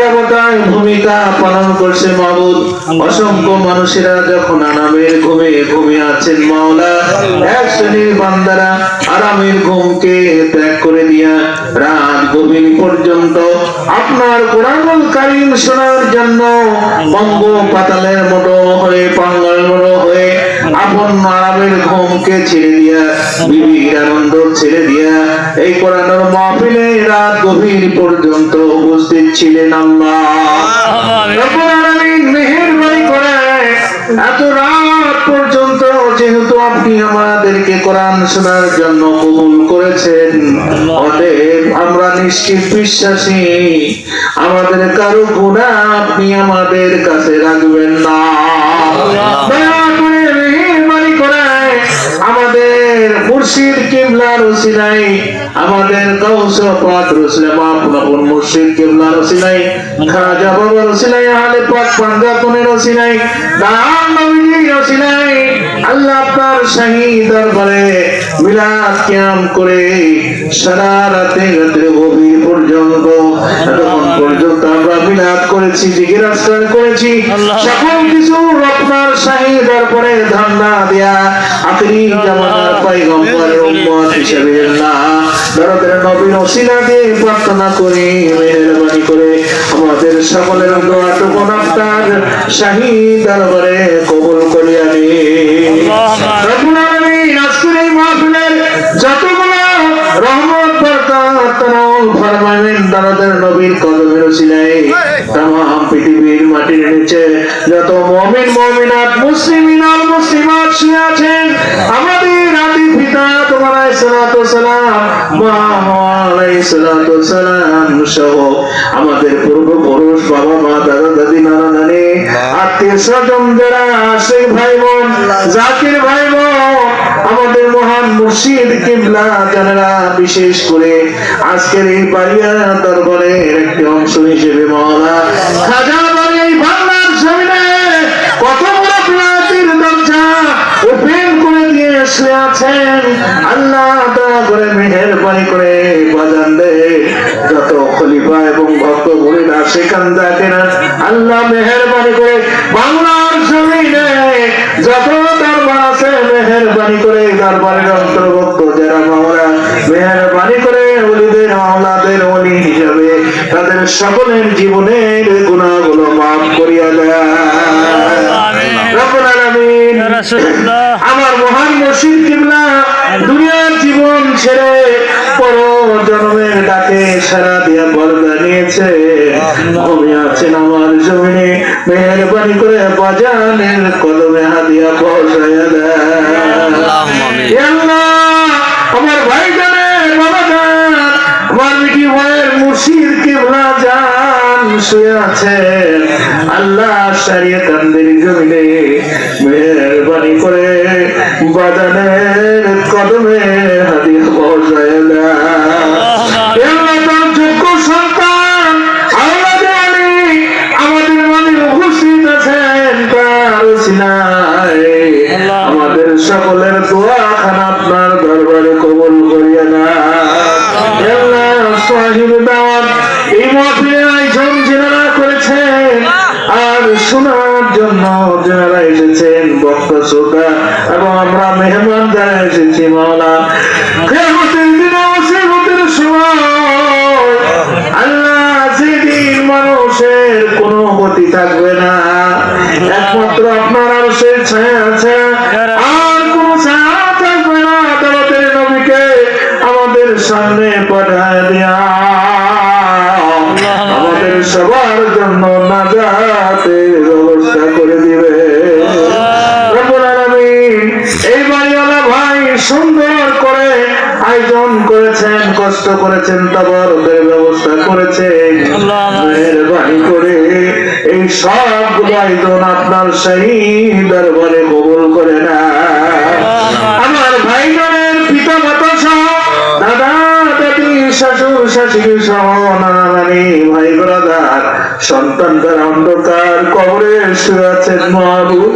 নিরাপত্তায় ভূমিকা পালন করছে মাবুদ। অসংখ্য মানুষেরা যখন আরামের ঘুমে ঘুমিয়ে আছেন মাওলা, এক শ্রেণির বান্দারা আরামের ঘুমকে ত্যাগ করে দিয়া রাত গভীর পর্যন্ত আপনার কোরআনুল কারিম শোনার জন্য বঙ্গ পাতালের মতো হয়ে, পাঙ্গাল মতো হয়ে আপন আরামের ঘুমকে ছেড়ে দিয়া বিবির আনন্দ ছেড়ে দিয়া এই কোরআনের মাহফিলে রাত গভীর পর্যন্ত উপস্থিত ছিলেন আল্লাহ। মেহেরবানি করে এত রাত পর্যন্ত যেহেতু আপনি আমাদেরকে কোরআন শোনার জন্য কবুল করেছেন অতএব আমরা নিশ্চিত বিশ্বাসী আমাদের কারও গুনাহ আপনি আমাদের কাছে রাখবেন না। আমাদের মুর্শিদ ওসিলাই আমাদের কৌশল পাক মুর্শিদ ওসিলাই খাজা আহলে পাক পাঞ্জাতনের আল্লাহ আপনার শাহী দরবারে মিলাদ কিয়াম করে সারা রাতে রাতে গভীর পর্যন্ত এতক্ষণ পর্যন্ত আমরা মিলাদ করেছি জিকির আস্কার করেছি সকল কিছু আপনার শাহী দরবারে ধান্দা দেয়া আখরি জামানার পয়গম্বরের উম্মত হিসেবে আল্লাহ দরদের নবীর ওসিলা দিয়ে প্রার্থনা করি মেহেরবানি করে আমাদের সকলের দোয়াটুকু আপনার দরবারে কবুল করি আমি। রব্বুল আলামিন আজকের এই মাহফিলের যতগুলো রহমত বরকত তনল ফরমাবেন দরদের নবীর কদমের ওসিলায় যত মুমিন, মুমিনাত মুসলিমিন আর মুসলিমাত আছেন, আমাদের আদি পিতা তোমার আলাইহিসসালাতু ওয়াসসালাম মা হওয়া আলাইহিসসালাতু ওয়াসসালাম সহ আমাদের পূর্বপুরুষ, বাবা মা, দাদা, দাদি, নানা, নানি, আত্মীয় স্বজন যারা আশেখ ভাই বোন জাকির ভাই বোন আমাদের মহান মুর্শিদ কিবলা যারা বিশেষ করে আজকের এই বাড়িয়া দরবারের একটি অংশ হিসেবে মহলা খাজা শুয়ে আছেন আল্লাহ দয়া করে মেহেরবানি করে বাজান দে যত খলিফা এবং ভক্ত বলিরা সেখান দেখেন আল্লাহ মেহেরবানি করে বাংলার জমিনে যত দরবার আছে মেহেরবানি করে দরবারের অন্তর্ভুক্ত যারা মাওলা মেহেরবানি করে ওলিদের মাওলাদের ওলি হিসাবে তাদের সকলের জীবনের গুণাগুলো মাফ করিয়া দেয়। রব্বুল আলামিন। মহান মুর্শিদ কিবলা দুনিয়ার জীবন ছেড়ে পর জন্মের ডাকে সারা দিয়া বরদা নিয়েছে। ঘুমিয়ে আছেন আমার জমিনে মেহরবানি করে বাজানের কদমে হাদিয়া পৌঁছাইয়া দেয়। আল্লাহ, আমার ভাই জানে বাবা জান আমার মিঠি ভাইয়ের মুর্শিদ কিবলা জান শুয়ে আছেন আল্লাহ সারিয়ে কান্দের জমিনে করে বাজানের কদমে হাদিস পৌঁছায় আমাদের সকলের দোয়া খান আপনার দরবারে কবুল করিয়া না। সাহিব দাওয়াত এই মহফিলের আয়োজন যেনারা করেছেন। আর শোনার জন্য এসেছেন শ্রোতা এবং আমরা মেহমান যারা এসেছি মাওলা কেয়ামতের দিনে মুসিবতের সময় আল্লাহ যেদিন মানুষের কোনো গতি থাকবে না একমাত্র আপনার আরশের ছায়া আছে আর কোনো ছায়া থাকবে না নবীকে আমাদের সামনে পাঠায় দিয়া। আমাদের সবার জন্য নাজাতের ব্যবস্থা কষ্ট করেছেন তাবারকের ব্যবস্থা করেছেন। মেহেরবানি করে এই সবগুলো আয়োজন আপনার সেই দরবারে কবুল করে না আমার ভাই ভাইগণের পিতা মাতা সহ দাদা দাদি শাশুড় শাশুড়ি সহ নানা নানি ভাই ব্রাদার সন্তান তার অন্ধকার কবরে শুয়ে আছেন মহাবুদ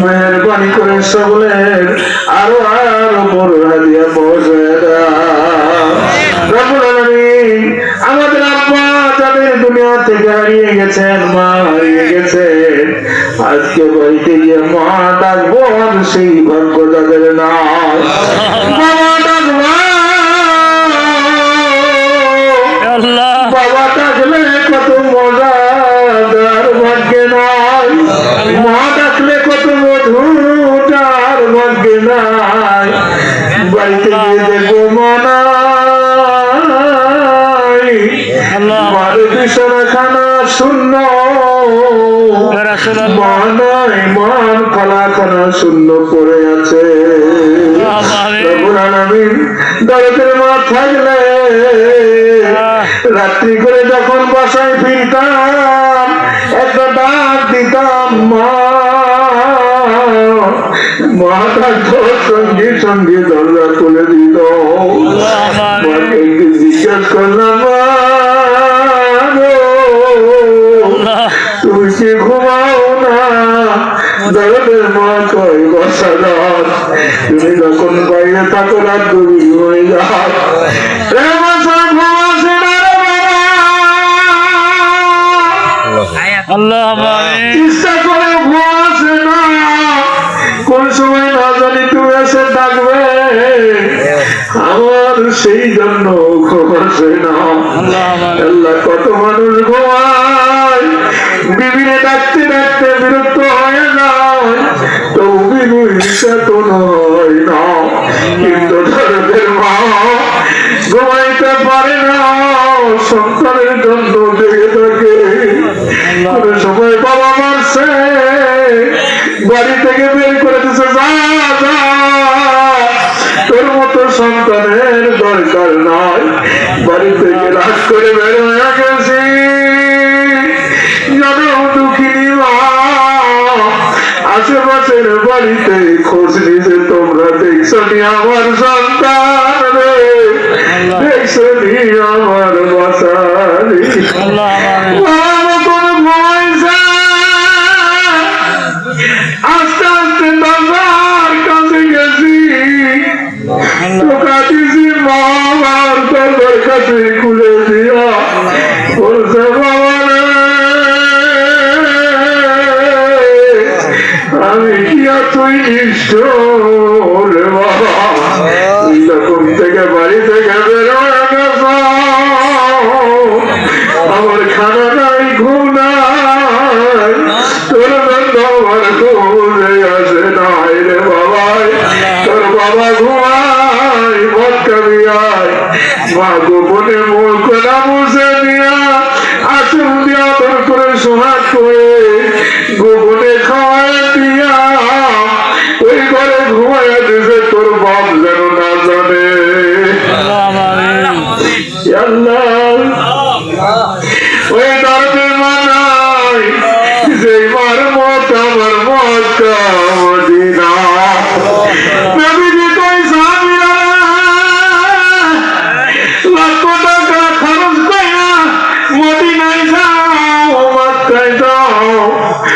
মেহরবানি করে সকলের আরও আরও বড় হাদিয়া পৌঁছে আলামিন, আমাদের আব্বা যাদের দুনিয়া থেকে হারিয়ে গেছেন মা হারিয়ে গেছেন। আজকে বাড়িতে গিয়ে মা ডাকবো আর সেই ভাগ্য তাদের না বাবা ডাকবো আল্লাহ। বাবা ডাকলে কত মজাদার ভাগ্যে নাই। মা শূন্য। মান পড়ে আছে। দরদের মা থাকলে রাত্রি করে যখন বাসায় ফিরতাম একটা ডাক দিতাম মা সঙ্গে সঙ্গে দরজা খুলে দিত। জিজ্ঞাস করলাম আল্লাহ চেষ্টা করে ঘুমাসে না কোন সময় না জানি তুমি এসে ডাকবে আমার সেই জন্য ঘুমাসে না আল্লাহ, কত মানুষ ঘুমায় বিবিরে ডাকতে ডাকতে বিরক্ত হয়ে যায়। তো বিবি চেতন হয় না। কিন্তু মা, ঘুমাইতে পারে না। সন্তানের জন্য কোন সময় বাবা মারছে। বাড়ি থেকে বের করে দিছে যা যা তোর মতো সন্তানের দরকার নয় বাড়ি থেকে রাগ করে বের হয়ে গেছি। জনম দুঃখিনী মা আশেপাশের বাড়িতে খোঁজ নিতে তোমরা দেখছ নি আমার সন্তান রে। দেখছ নি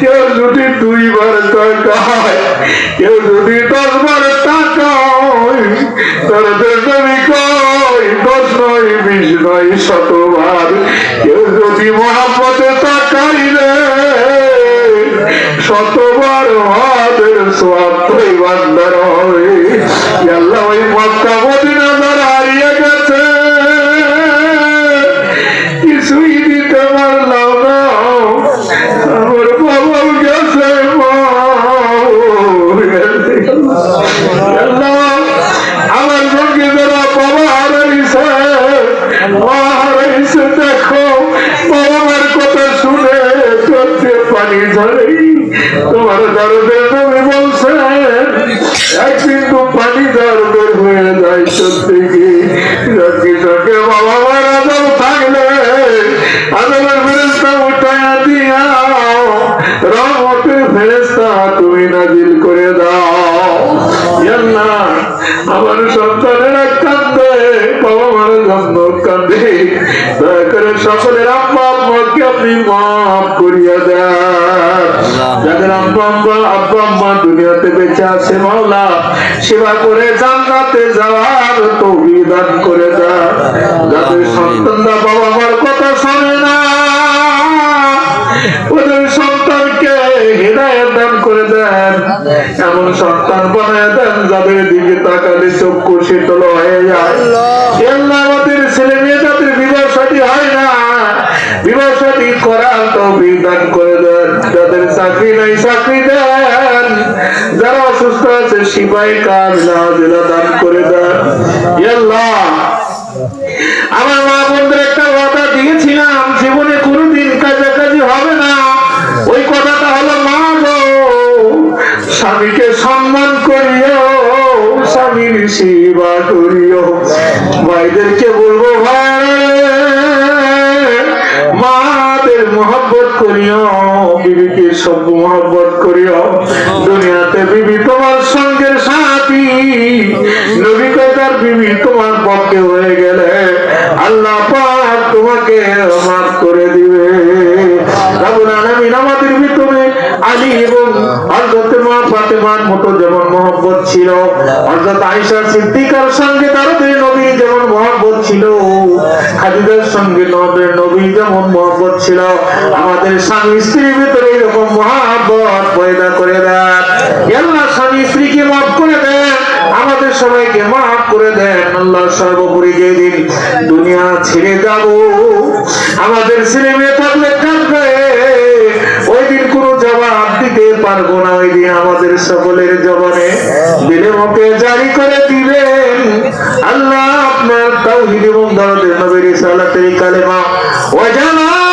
কেউ যদি দুইবার তাকায়, কেউ যদি দশবার তাকায় তাদের নবী কই দশ নয়, বিশ নয়, শতবার। কেউ যদি মহাপতে তাকাইলে, শতবার হাতের সোয়াত্তই বান্দার হবে আল্লাহ ওই মক্কা তোমার দরদের নবী বলছেন একদিন তো পানি দরদের হয়ে যায় সত্যি কি সত্যি আমার সন্তানেরা কান্দে বাবা মার জন্য কান্দে। দয়া করে সকলের আব্বা আপনি মাফ করিয়া দেন। যাদের আব্বা আব্বা আম্মা দুনিয়াতে বেঁচে আছে মাওলা সেবা করে জান্নাতে যাওয়ার তৌফিক দান করে দেন। যাদের সন্তানরা বাবা মার কথা শোনে না করে দেন। এমন সন্তান বানায় দেন যাদের দিকে তাকালে চক্ষু শীতল হয়ে যায়। আল্লাহ। আমাদের ছেলে মেয়ে যাদের বিবাহ সাথী হয় না বিবাহ সাথী করার দান করে দেন। যাদের চাকরি নাই চাকরি দেন। যারা অসুস্থ আছে সিপাই কাজ না জেলা দান করে দেন। আল্লাহ সব মহব্বত করিও। দুনিয়াতে বিবি তোমার সঙ্গে সাথী। নবী কথার বিবি তোমার পক্ষে হয়ে গেলে আল্লাহ পাক তোমাকে মাফ মা সঙ্গে আমাদের স্বামী স্ত্রীর ভিতরে এরকম পয়দা করে দেন। আল্লাহ স্বামী স্ত্রীকে মাফ করে দেন, আমাদের সবাইকে মাফ করে দেন। আল্লাহ সর্বোপরি যেদিন দুনিয়া ছেড়ে যাব, আমাদের ছেলে মেয়ে থাকলে দিতে গোনা ওই দিন আমাদের সকলের জবানে দিলে মুখে জারি করে দিবেন। আল্লাহ আপনার তাওহীদ এবং দরদের নবীর সালাতের কালেমা। ওয়াজানা